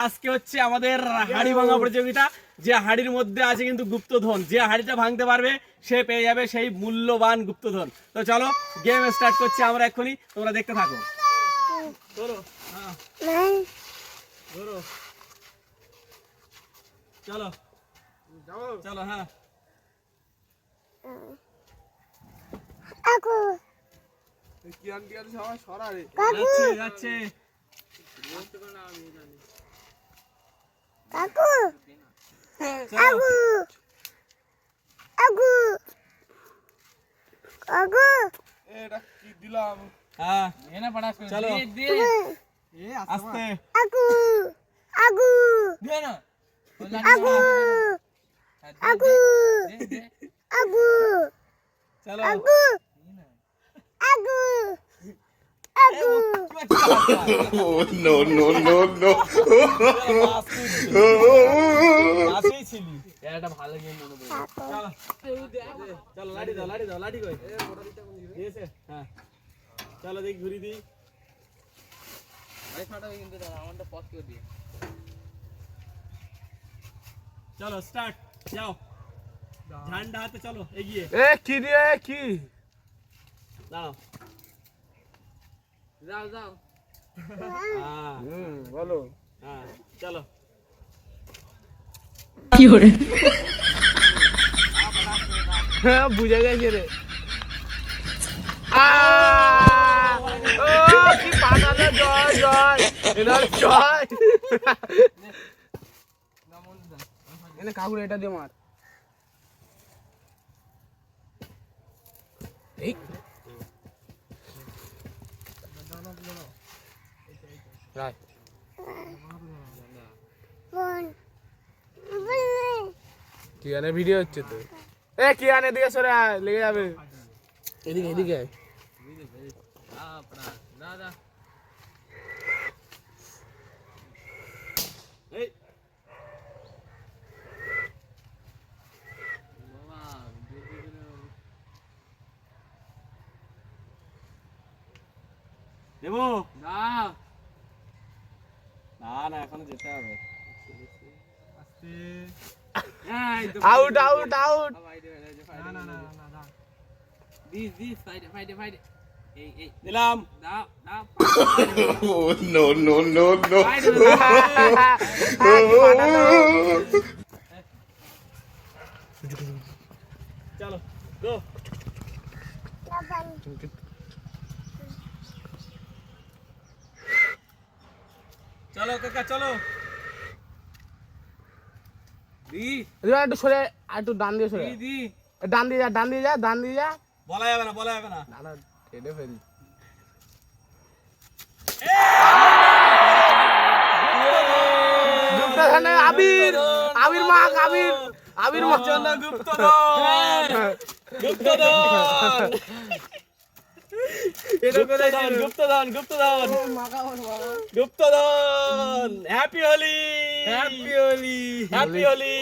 আজকে হচ্ছে আমাদের হাড়ি ভাঙা প্রতিযোগিতা। যে হাড়ির মধ্যে আছে কিন্তু গুপ্তধন। যে হাড়িটা ভাঙতে পারবে সে পেয়ে যাবে সেই মূল্যবান গুপ্তধন। তো চলো গেম স্টার্ট করছি আমরা এক্ষুনি। তোমরা দেখতে থাকো। ধরো হ্যাঁ। চলো। চলো হ্যাঁ। রে যাচ্ছে যাচ্ছে চলো এটা কি দিলাম? হ্যাঁ। চলো। আস্তে চলো। Oh, no, no, no, no. কাছেই ছিলি চলো চলো লাঠি দাও লাঠি দাও লাঠি কই হ্যাঁ চলো দেখি ঘুরি দিই চলো স্টার্ট যাও। ঝান্ডা হাতে চলো এগিয়ে। এ কি দিয়ে কি? দাঁড়াও। যাও যাও। হ্যাঁ। হুম বলো। হ্যাঁ চলো। হ্যাঁ বুঝে গেছে রে। ও, কি পাঠালে জয় জয়। এটা জয়। এনে কাকুর এটা দিয়ে মার। এই। রায় কিয়ানের ভিডিও হচ্ছে তো। এ কিয়ান এদিকে সরে লেগে যাবে। এদিকে এদিকে আয়। দাদা এই দেবো। না। না না এখনও যেতে হবে আউট আউট আউট না না না না this this fight fight fight এই এই দিলাম দাও দাও Oh, no, no, no, no. Fight চলো গো চলো কাকা চলো। দি। একটু সরে একটু ডান দিয়ে সরে। দি ডান দিয়ে যা ডান দিয়ে যা ডান দিয়ে যা। বলা যাবে না বলা যাবে না। না না কেটে ফেলি। আবির আবির মা আবির আবির মা। গুপ্তধন happy Holi happy Holi happy Holi